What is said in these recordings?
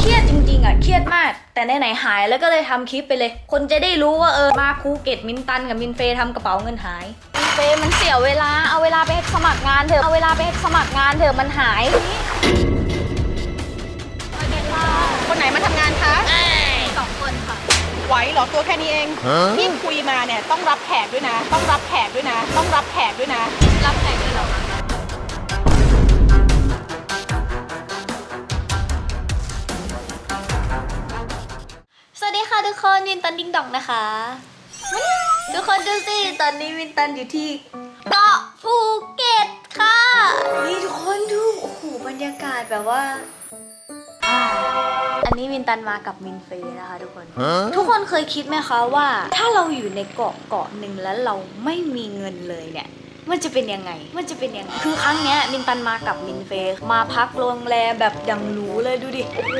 เครียดจริงๆอะเครียดมาก แต่ไหนๆหายแล้วก็เลยทำคลิปไปเลย คนจะได้รู้ว่าเออมาภูเก็ตมินตันกับมินเฟย์ทำกระเป๋าเงินหายมินเฟย์มันเสียเวลาเอาเวลาไปสมัครงานเถอะเอาเวลาไปสมัครงานเถอะมันหายคนไหนมาทำงานคะสองคนค่ะไหวเหรอตัวแค่นี้เองที่คุยมาเนี่ยต้องรับแขกด้วยนะ ต้องรับแขกด้วยนะ ต้องรับแขกด้วยนะ รับแขกด้วยเหรอคะ วัสดีค่ะทุกคนวินตันดิงดองนะคะ ทุกคนดูสิตอนนี้วินตันอยู่ที่เกาะภูเก็ตค่ะนี่ทุกคนดูโอ้โหบรรยากาศแบบว่าอ่าอันนี้วินตันมากับมินเฟย์นะคะ ทุกคน ทุกคนเคยคิดไหมคะว่า ถ้าเราอยู่ในเกาะเกาะหนึ่งแล้วเราไม่มีเงินเลยเนี่ยมันจะเป็นยังไง มันจะเป็นยังไง คือครั้งเนี้ยมินตันมากับมินเฟย์มาพักโรงแรมแบบดังหรูเลยดูดิ โอ้โห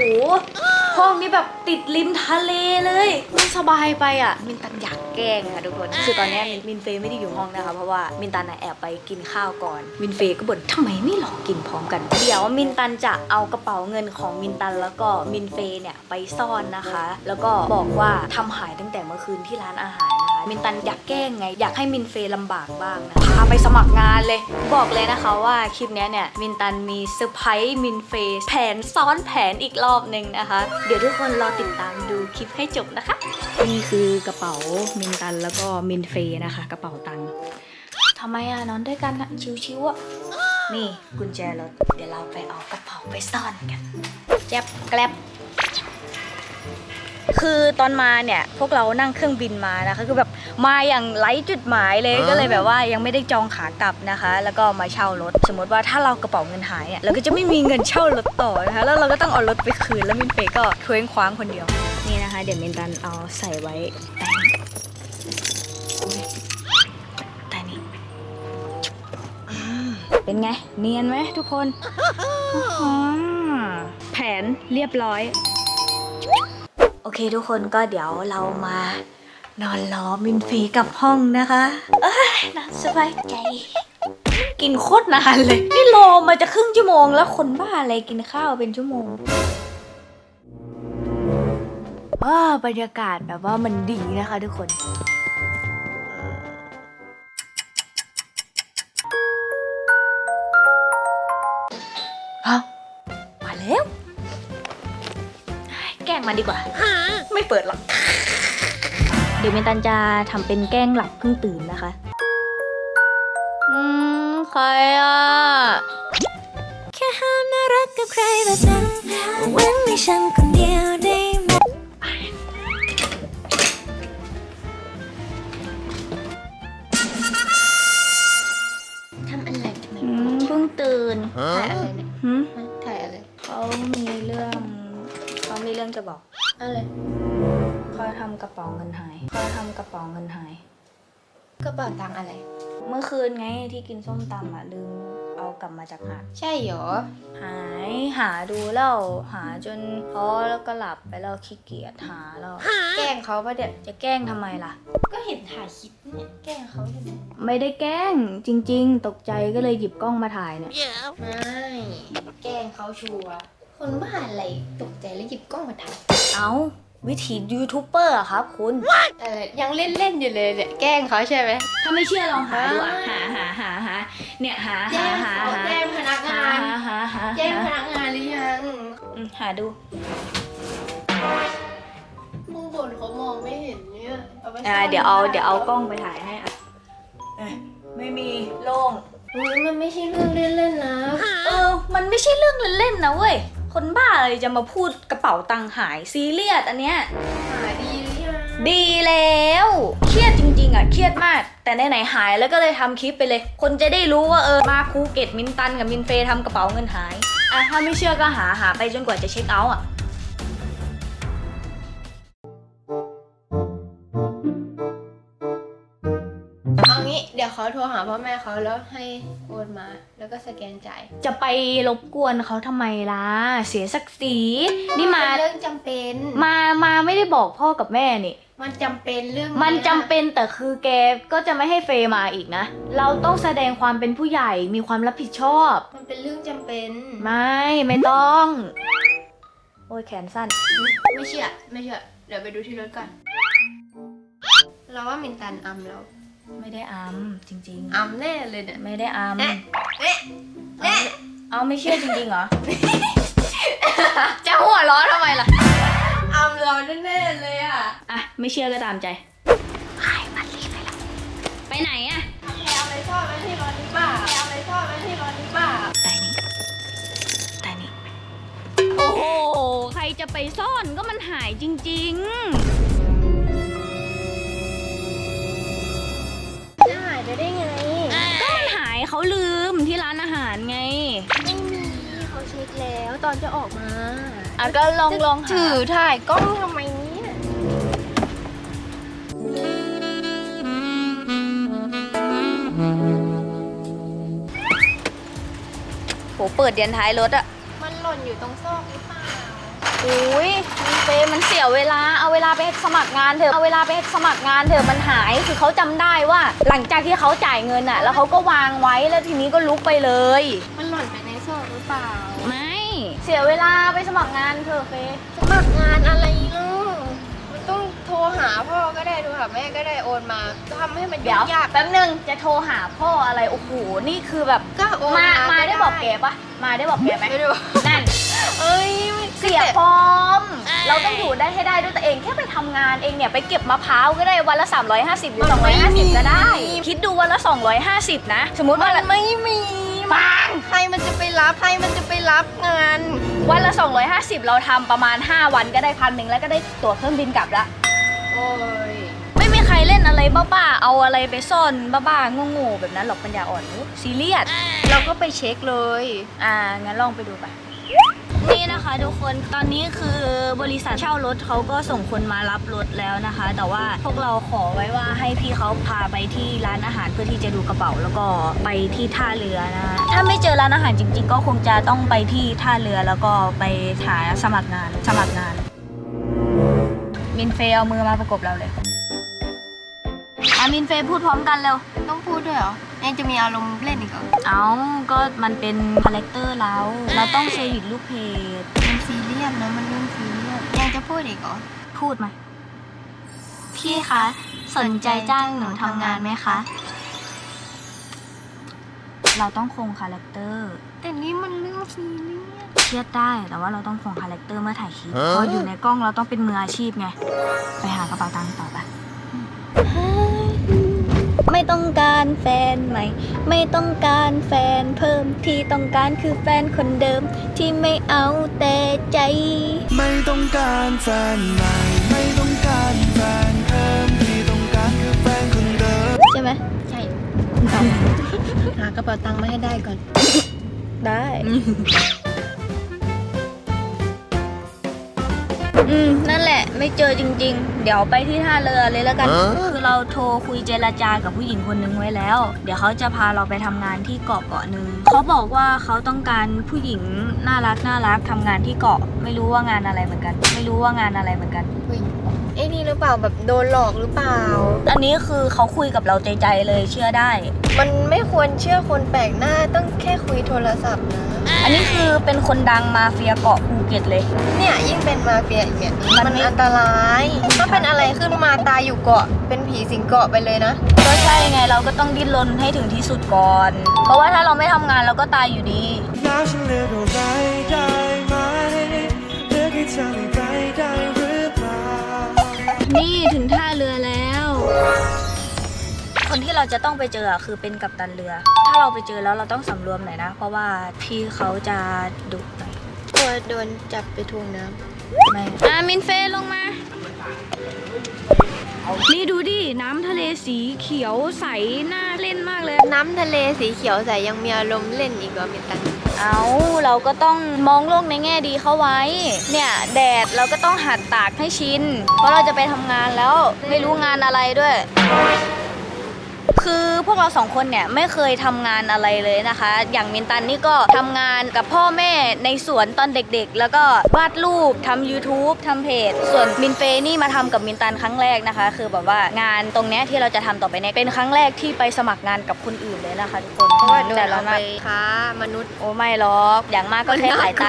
ห้องนี้แบบติดริมทะเลเลยมันสบายไปอะ มินตันอยากแกล้งค่ะทุกคน คือตอนเนี้ยมินมินเฟย์ไม่ได้อยู่ห้องนะคะ เพราะว่ามินตันน่ะแอบไปกินข้าวก่อน มินเฟย์ก็บ่นทำไมไม่หลอกกินพร้อมกัน เดี๋ยวมินตันจะเอากระเป๋าเงินของมินตันแล้วก็มินเฟย์เนี่ยไปซ่อนนะคะ แล้วก็บอกว่าทำหายตั้งแต่เมื่อคืนที่ร้านอาหารนะคะ มินตันอยากแกล้งไง อยากให้มินเฟย์ลำบากบ้างนะพาไปสมัครงานเลย บอกเลยนะคะว่าคลิปเนี้ยเนี่ยมินตันมีเซอร์ไพรส์มินเฟย์แผนซ้อนแผนอีกรอบหนึ่งนะคะ เดี๋ยวทุกคนรอติดตามดูคลิปให้จบนะคะ นี่คือกระเป๋ามินตันแล้วก็มินเฟย์นะคะ กระเป๋าตังค์ทำไมอะนอนด้วยกันอะชิวๆอะนี่กุญแจรถเดี๋ยวเราไปเอากระเป๋าไปซ่อนกันแจ๊บแกลบ คือตอนมาเนี่ยพวกเรานั่งเครื่องบินมานะคะ คือแบบมาอย่างไร้จุดหมายเลยก็เลยแบบว่ายังไม่ได้จองขากลับนะคะ แล้วก็มาเช่ารถ สมมติว่าถ้าเรากระเป๋าเงินหายอะเราก็จะไม่มีเงินเช่ารถต่อนะคะ แล้วเราก็ต้องเอารถไปคืนแล้วมินเฟย์ก็เคว้งคว้างคนเดียวนี่นะคะ เดี๋ยวมินตันเอาใส่ไว้ใต้นี้อุ๊ยใต้นี้อืมเป็นไง เนียนไหมทุกคนอื้อหือแผนเรียบร้อย โอเคทุกคนก็เดี๋ยวเรามานอนล้อมินฟีกับห้องนะคะเอ้ยน่าสบายใจ กินโคตรนานเลย นี่รอมาจะครึ่งชั่วโมงแล้วคนบ้าอะไรกินข้าวเป็นชั่วโมงว้าบรรยากาศแบบว่ามันดีนะคะทุกคน ล้งมันดีกว่า ไม่เปิดหรอก เดี๋ยวเมนตันจะทำเป็นแกล้งหลับเพิ่งตื่นนะคะ อืม ใครอะ แค่ห้ามน่ารักกับใครแบบนั้นเว้นให้ฉันคนเดียวได้ไหมทำอะไรทำไมอืมเพิ่งตื่นถ่ายอะไรเนี่ยหืม ถ่ายอะไร เขามีเรื่อง เขามีเรื่อง จะบอกอะไรเขาทำกระเป๋าเงินหายเขาทำกระเป๋าเงินหาย กระเป๋าตังค์อะไร เมื่อคืนไงที่กินส้มตำอะลืมเอากลับมาจากหาดใช่เหรอ หายหาดูแล้วหาจนท้อแล้วก็หลับไปแล้วขี้เกียจหาแล้วแกล้งเขาปะเดี๋ยวจะแกล้งทำไมล่ะ ก็เห็นถ่ายคลิปเนี่ยแกล้งเขาอยู่เนี่ยไม่ได้แกล้งจริง ๆ ตกใจก็เลยหยิบกล้องมาถ่ายเนี่ย ไม่แกล้งเขาชัวร์ คนบ้าอะไรตกใจแล้วหยิบกล้องมาถ่ายเอาวิธียูทูบเบอร์อะครับคุณอะไรยังเล่นเล่นๆอยู่เลยเนี่ยแกล้งเขาใช่ไหม ถ้าไม่เชื่อลองหาดูอะหาหาหาหาเนี่ยหาแจ้หางหาเขาหาแจ้งพนักหางาน หาหาหาแจ้งพนักงานหรือยัง อืมหาดู มึงบ่นเขามองไม่เห็นเนี่ยเอาไปอ่าซ่นเดี๋ยวเอาเดี๋ยวเอากล้องไปถ่ายให้อะเอ้ยไม่มีโล่ง อุ๊ยมันไม่ใช่เรื่องเล่นๆนะ เออ มันไม่ใช่เรื่องเล่นๆนะเว้ย คนบ้าเลยจะมาพูดกระเป๋าตังค์หายซีเรียสอันเนี้ย หาดีหรือยังดีแล้ว เครียดจริงๆอะ เครียดมาก แต่ไหนๆหายแล้วก็เลยทำคลิปไปเลย คนจะได้รู้ว่าเออ มาภูเก็ตมินตันกับมินเฟย์ทำกระเป๋าเงินหาย อะ ถ้าไม่เชื่อก็หาหาไปจนกว่าจะเช็คเอาท์อะ เดี๋ยวเขาโทรหาพ่อแม่เขาแล้วให้โอนมา แล้วก็สแกนจ่ายจะไปรบกวนเขาทำไมล่ะ เสียศักดิ์ศรีนี่มาเรื่องจำเป็นมามาไม่ได้บอกพ่อกับแม่นี่ มันจำเป็นเรื่องมันเยจำเป็นแต่คือแกก็จะไม่ให้เฟย์มาอีกนะ เราต้องแสดงความเป็นผู้ใหญ่มีความรับผิดชอบ มันเป็นเรื่องจำเป็นไม่ไม่ต้อง โอ้ยแขนสั้น ไม่เชื่อไม่เชื่อเดี๋ยวไปดูที่รถก่อนเราว่ามินตันอัมเรา ไม่ได้อัมจริงอัมแน่เลยเนี่ย ๆ ไม่ได้อัมเอ๊ะเอ๊ะเอ๊ะเอาไม่เชื่อจริงๆเหรอ จะหัวเร้อนทำไมล่ะอัมเราแน่ๆเลยอะอะ ไม่เชื่อก็ตามใจไปไหนอะเอาอะไรชอบไหมที่รถนี้บ้าเอาอะไรชอบไหมที่รถนี้บ้าใต้นี้ใต้นี้โอ้โห ใครจะไปซ่อนก็มันหายจริง จะหายไปได้ไงๆก็มันหายเขาลืมที่ร้านอาหารไงไม่มีเขาเช็คแล้วตอนจะออกมาอะก็ลองลองถือถ่ายกล้องทำไมเนี่ยโหเปิดเดียนท้ายรถอะมันหล่นอยู่ตรงซอกหรื อเปล่าอุ้ยเฟย์มันเสียเวลา เอาเวลาไปสมัครงานเถอะ เอาเวลาไปสมัครงานเถอะ มันหาย คือเขาจำได้ว่าหลังจากที่เขาจ่ายเงินอะแล้วเขาก็วางไว้ แล้วทีนี้ก็ลุกไปเลย มันหล่นไปในซอกหรือเปล่า ไม่ เสียเวลาไปสมัครงานเถอะเฟย์สมัครงานอะไร หาพ่อก็ได้โทรหาแม่ก็ได้โอนมาทำให้มันเดี๋ยวยาก แป๊บนึงจะโทรหาพ่ออะไรโอ้โหนี่คือแบบก็โอนมามามาก็ได้บอกแกปะมาได้บอกแกไหมไม่ได้บอกนั่น เอ้ยมันเสียฟอร์มเราต้องอยู่ได้ให้ได้ด้วยตัวเองแค่ไปทำงานเองเนี่ย ไปเก็บมะพร้าวก็ได้วันละ 350 หรือ 250 ก็ได้ คิดดูวันละ 250 นะ สมมุติมัวันนละไม่มีฟังใครมันจะไปรับใครมันจะไปรับงาน วันละ 250 เราทำประมาณ 5 วันก็ได้พันหนึ่งแล้วก็ได้ตั๋วเครื่องบินกลับละ โอ้ยไม่มีใครเล่นอะไรบ้าๆ เอาอะไรไปซ่อนบ้าๆโง่ๆแบบนั้นหรอกปัญญาอ่อนซีเรียส เราก็ไปเช็คเลย อ่า งั้นลองไปดูไป นี่นะคะทุกคน ตอนนี้คือบริษัทเช่ารถเขาก็ส่งคนมารับรถแล้วนะคะ แต่ว่าพวกเราขอไว้ว่าให้พี่เขาพาไปที่ร้านอาหารเพื่อที่จะดูกระเป๋าแล้วก็ไปที่ท่าเรือนะ ถ้าไม่เจอร้านอาหารจริง ๆ ก็คงจะต้องไปที่ท่าเรือแล้วก็ไปหาสมัครงาน สมัครงาน มินเฟย์เอามือมาประกบเราเลยอะมินเฟย์พูดพร้อมกันเร็ว ต้องพูดด้วยเหรอยังจะมีอารมณ์เล่นอีกเหรอเอาก็มันเป็นคาแรคเตอร์เราเราต้องเซอร์วิสลูกเพจมันซีเรียสนะมันเรื่องซีเรียสยังจะพูดอีกเหรอพูดมาพี่คะสนใจจ้างหนูทำงานไหมคะ เราต้องคงคาแรคเตอร์ แต่นี่มันเรื่องซีเรียสเครียดได้ แต่ว่าเราต้องคงคาแรคเตอร์เมื่อถ่ายคลิปเพราะอยู่ในกล้องเราต้องเป็นมืออาชีพไง ไปหากระเป๋าตังค์ต่อไปไม่ต้องการแฟนใหม่ ไม่ต้องการแฟนเพิ่มที่ต้องการคือแฟนคนเดิม ที่ไม่เอาแต่ใจ ไม่ต้องการแฟนใหม่ ไม่ต้องการแฟนเพิ่มที่ต้องการคือแฟนคนเดิม ใช่ไหมใช่หากระเป๋าตังค์มาให้ได้ก่อน ได้ อืม นั่นแหละ ไม่เจอจริง ๆ เดี๋ยวไปที่ท่าเรือเลยแล้วกัน คือเราโทรคุยเจรจากับผู้หญิงคนนึงไว้แล้ว เดี๋ยวเขาจะพาเราไปทำงานที่เกาะเกาะหนึ่งเขาบอกว่าเขาต้องการผู้หญิงน่ารักน่ารักทำงานที่เกาะ ไม่รู้ว่างานอะไรเหมือนกัน ไม่รู้ว่างานอะไรเหมือนกันเฮ้ยไอ้นี่หรือเปล่าแบบโดนหลอกหรือเปล่า อันนี้คือเขาคุยกับเราใจๆเลยเชื่อได้ มันไม่ควรเชื่อคนแปลกหน้าต้องแค่คุยโทรศัพท์นะ อันนี้คือเป็นคนดังมาเฟียเกาะภูเก็ตเลย เนี่ยยิ่งเป็นมาเฟียอีกเนี่ยมันมันไม่ อันตรายถ้าเป็นอะไรขึ้นมาตายอยู่เกาะเป็นผีสิงเกาะไปเลยนะ ก็ใช่ไงเราก็ต้องดิ้นรนให้ถึงที่สุดก่อน เพราะว่าถ้าเราไม่ทำงานเราก็ตายอยู่ดี แล้วฉันเลือกอะไรได้ไหมเลือกให้เธอไม่ไปได้หรือเปล่า นี่ถึงท่าเรือแล้ว คนที่เราจะต้องไปเจออะคือเป็นกัปตันเรือ ถ้าเราไปเจอแล้วเราต้องสำรวมหน่อยนะ เพราะว่าพี่เขาจะดุหน่อยกลัวโดนจับไปทวงน้ไม่อ่ามินเฟลงมา นี่ดูดิ น้ำทะเลสีเขียวใส น่าเล่นมากเลยำน้ำทะเลสีเขียวใสยังมีอารมณ์เล่นอีกเหรอมินตันเอาเราก็ต้องมองโลกในแง่ดีเข้าไว้ เนี่ยแดดเราก็ต้องหัดตากให้ชิน เพราะเราจะไปทำงานแล้วไม่รู้งานอะไรด้วย คือพวกเราสองคนเนี่ยไม่เคยทำงานอะไรเลยนะคะ อย่างมินตันนี่ก็ทำงานกับพ่อแม่ในสวนตอนเด็กๆ แล้วก็วาดรูปทำ YouTube ทำเพจ ส่วนมินเฟย์นี่มาทำกับมินตันครั้งแรกนะคะ คือแบบว่างานตรงเนี้ยที่เราจะทำต่อไปเนี่ยเป็นครั้งแรกที่ไปสมัครงานกับคนอื่นเลยนะคะทุกคนเพราะว่าโดนแต่เราเอาไปมาค้ามนุษย์โอ้ไม่หรอกอย่างมากก็แค่ขายไต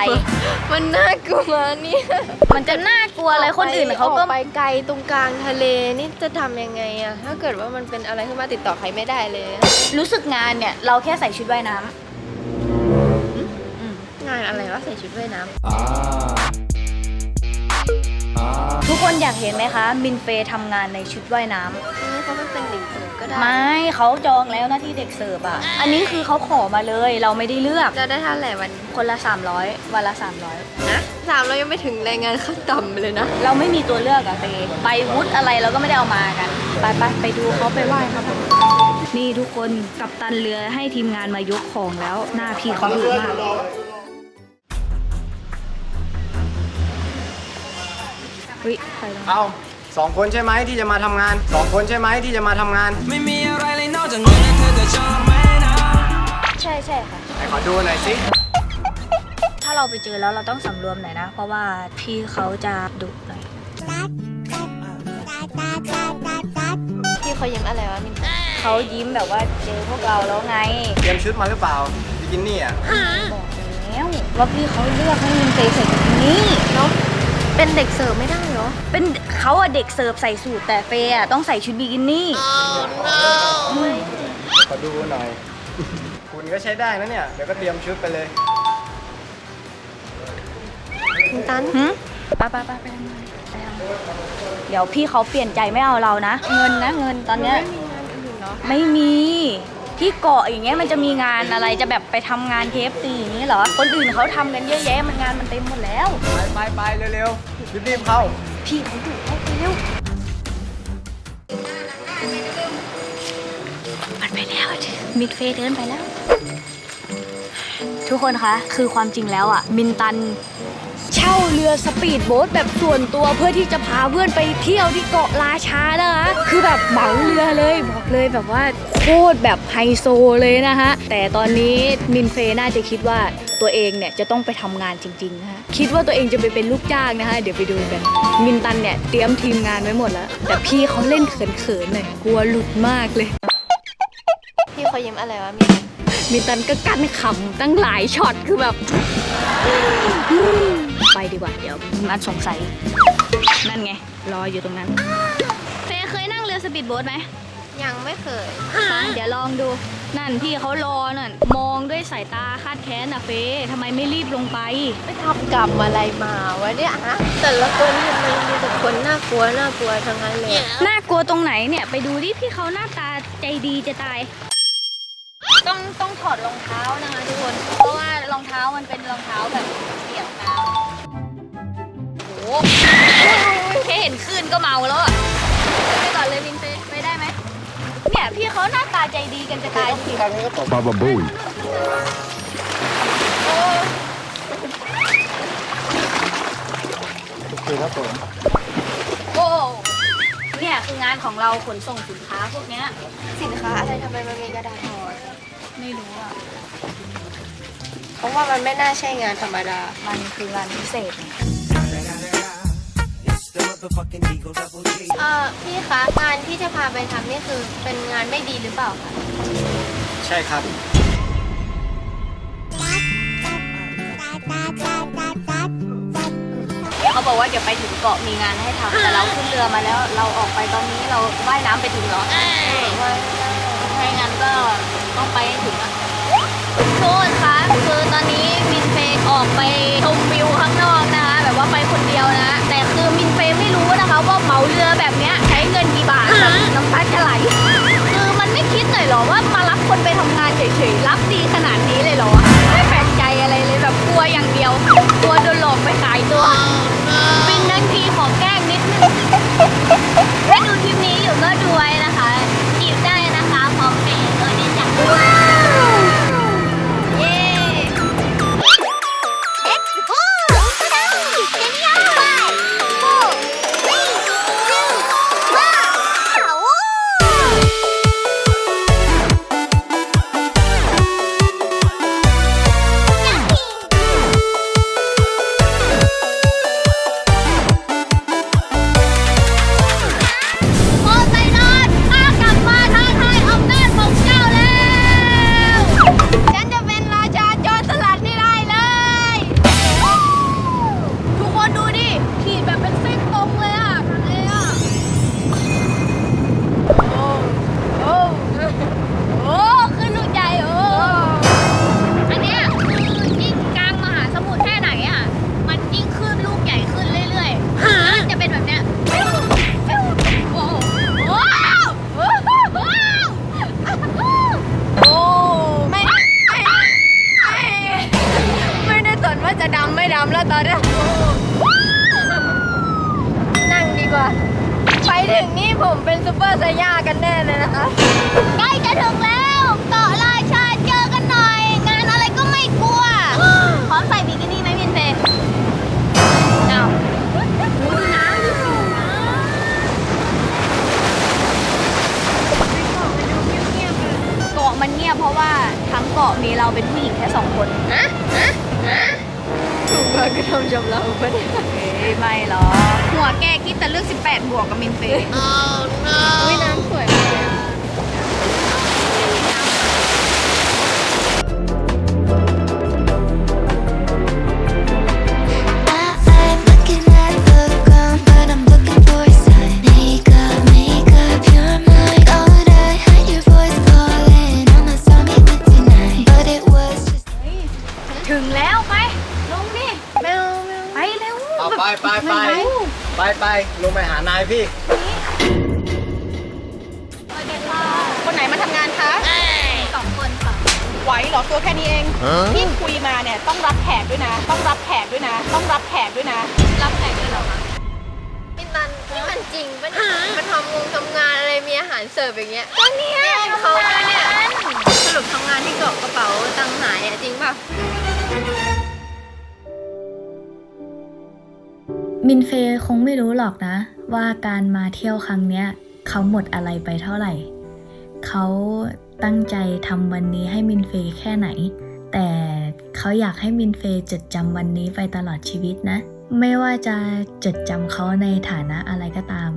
มันน่ากลัวนี่มันจะน่ากลัวอะไรคนอื่นเขาก็ อไปไกลตรงกลางทะเลนี่จะทำยังไงอะถ้าเกิดว่ามันเป็นอะไรขึ้นมาติดต่อใครไม่ได้เลยอะรู้สึกงานเนี่ยเราแค่ใส่ชุดว่ายน้ำงานอะไรวะใส่ชุดว่ายน้ทุกคนอยากเห็นไหมคะ มินเฟย์ทำงานในชุดว่ายน้ำำนี่เขาไม่เป็นเด็กเสิร์ฟ ก็ได้ ไม่เขาจองแล้วหน้าที่เด็กเสิร์ฟอะ อันนี้คือเขาขอมาเลยเราไม่ได้เลือก จะได้เท่าไหร่วันคนละ 300 วันละ 300 นะสามเรายังไม่ถึงแรงงานขั้นต่ำเลยนะ เราไม่มีตัวเลือกอะเตไปวุฒิอะไรเราก็ไม่ได้เอามากัน ไปไปไปดูเขาไปไหว้ครับผมนี่ทุกคนกับตันเรือให้ทีมงานมายกของแล้ว หน้าพี่เขาดุมากวิใครลงเอา สองคนใช่ไหมที่จะมาทำงานสองคนใช่ไหมที่จะมาทำงานไม่มีอะไรเลยนอกจากเงินและเธอจะชอบไหมนะใช่ใช่ค่ะ ไหนขอดูหน่อยสิถ้าเราไปเจอแล้วเราต้องสำรวมหน่อยนะ เพราะว่าพี่เขาจะดุหน่อยพี่เขายิ้มอะไรวะมินเขายิ้มแบบว่าเจอพวกเราแล้วไงเตรียมชุดมาหรือเปล่าบิกินี่อะบอกแล้วว่าพี่เขาเลือกให้มินเฟย์ใส่บิกินี่แล้ว เป็นเด็กเสิร์ฟไม่ได้เหรอ เป็นเขาอะเด็กเสิร์ฟใส่สูทแต่เฟย์อะต้องใส่ชุดบิกินี่ ขอดูหน่อย คุณก็ใช้ได้นะเนี่ย เดี๋ยวก็เตรียมชุดไปเลยมินตัน หืมไปไปไปไปทำงานไปทำงานเดี๋ยวพี่เขาเปลี่ยนใจไม่เอาเรานะ เงินนะเงินตอนเนี้ยไม่มี งานอื่นเหรอไม่มีที่เกาะอย่างเงี้ยมันจะมีงานอะไรจะแบบไปทำงานเคฟตีอย่างนี้เหรอ คนอื่นเขาทำกันเยอะแยะมันงานมันเต็มหมดแล้ว ไปไปไปเร็วๆรีบๆเข้า พี่เขาดุเขาไปเร็วมันไปแล้วมิดเฟย์เดินไปแล้ว ทุกคนคะ คือความจริงแล้วอะ มินตัน เช่าเรือสปีดโบ๊ทแบบส่วนตัวเพื่อที่จะพาเพื่อนไปเที่ยวที่เกาะราชานะคะคือแบบเหมาเรือเลยบอกเลยแบบว่าโคตรแบบไฮโซเลยนะคะ แต่ตอนนี้มินเฟย์น่าจะคิดว่าตัวเองเนี่ยจะต้องไปทำงานจริงๆนะคะคิดว่าตัวเองจะไปเป็นลูกจ้างนะคะ เดี๋ยวไปดูกัน มินตันเนี่ยเตรียมทีมงานไว้หมดแล้ว แต่พี่เขาเล่นเขินๆหน่อยกลัวหลุดมากเลย พี่เขายิ้มอะไรวะมิน มินตันก็กั้นขำตั้งหลายช็อตคือแบบ ไปดีกว่าเดี๋ยวมันสงสัย นั่นไง รออยู่ตรงนั้น เฟยเคยนั่งเรือสปีดโบ๊ทไหม ยังไม่เคยไปเดี๋ยวลองดู นั่นพี่เขารอนั่น มองด้วยสายตาคาดแค้นนะเฟยทำไมไม่รีบลงไป ไปทำกรรมอะไรมาวะเนี่ยฮะ แต่ละคนทำไมมีแต่คนน่ากลัวน่ากลัวทั้งนั้นเลยอะน่ากลัวตรงไหนเนี่ย ไปดูดิพี่เขาหน้าตาใจดีจะตาย ต้องต้องถอดรองเท้านะคะทุกคน เพราะว่ารองเท้ามันเป็นรองเท้าแบบเปียกน้ำโอ้โหแค่เห็นคลื่นก็เมาแล้วอะไปก่อนเลยวินเฟย์ไปได้ไหมเนี่ยพี่เขาหน้าตาใจดีกันจะตายจริง Baba Booey. โอ้เนี่ยคืองานของเราขนส่งสินค้าพวกเนี้ยสินค้าอะไรทำไมมันมีกระดาษห่อ ไม่รู้อะ เพราะว่ามันไม่น่าใช่งานธรรมดา มันคืองานพิเศษไงเออพี่คะ งานที่จะพาไปทำนี่คือเป็นงานไม่ดีหรือเปล่าคะ ใช่ครับ เขาบอกว่าเดี๋ยวไปถึงเกาะมีงานให้ทำแต่เราขึ้นเรือมาแล้ว เราออกไปตอนนี้เราว่ายน้ำไปถึงเหรอถ้างั้นก็ ต้องไปให้ถึงอะทุกคนคะคือตอนนี้มินเฟย์ออกไปชมวิวข้างนอกนะคะ แบบว่าไปคนเดียวนะ แต่คือมินเฟย์ไม่รู้นะคะว่าเหมาเรือแบบเนี้ยใช้เงินกี่บาทแบบน้ำตาจะไหลคือมันไม่คิดหน่อยเหรอว่ามารับคนไปทำงานเฉยๆรับดีขนาดนี้เลยเหรอ ไม่แปลกใจอะไรเลยแบบกลัวอย่างเดียวกลัวโดนหลอกไปขายตัว บินทั้งทีขอแกล้งนิดนึง จะยากกันแน่เลยนะคะ ใกล้จะถึงแล้วเกาะราชาเจอกันหน่อย งานอะไรก็ไม่กลัว พร้อมใส่บิกินี่ไหมมินเฟย์เอาดูน้ำดูน้เกาะมันเงียบเพราะว่าทั้งเกาะมีเราเป็นผู้หญิงแค่สองคนถูกมา กระทำชำเราปะเนี่ยเอ้ยไม่หรอกหัวแกคิดแต่เลือก18 บวกกับมินเฟย์อุ้ยน้ำสวยมาก ไปไปไปไปไปลงไปหานายพี่ คนไหนมาทำงานคะสองคนค่ะไหวเหรอตัวแค่นี้เองที่คุยมาเนี่ยต้องรับแขกด้วยนะ ต้องรับแขกด้วยนะ ต้องรับแขกด้วยนะ รับแขกด้วยเหรอคะพี่นันนี่มันจริงปะเนี่ยมาทำงงทำงานอะไรมีอาหารเสิร์ฟอย่างเงี้ยก็เนี่ยเขาเนี่ยสรุปทำงานที่เกาะกระเป๋าตังค์หายอะจริงป่ะ มินเฟย์คงไม่รู้หรอกนะ ว่าการมาเที่ยวครั้งเนี้ย เขาหมดอะไรไปเท่าไหร่ เขาตั้งใจทำวันนี้ให้มินเฟย์แค่ไหน แต่เขาอยากให้มินเฟย์จดจำวันนี้ไปตลอดชีวิตนะ ไม่ว่าจะจดจำเขาในฐานะอะไรก็ตาม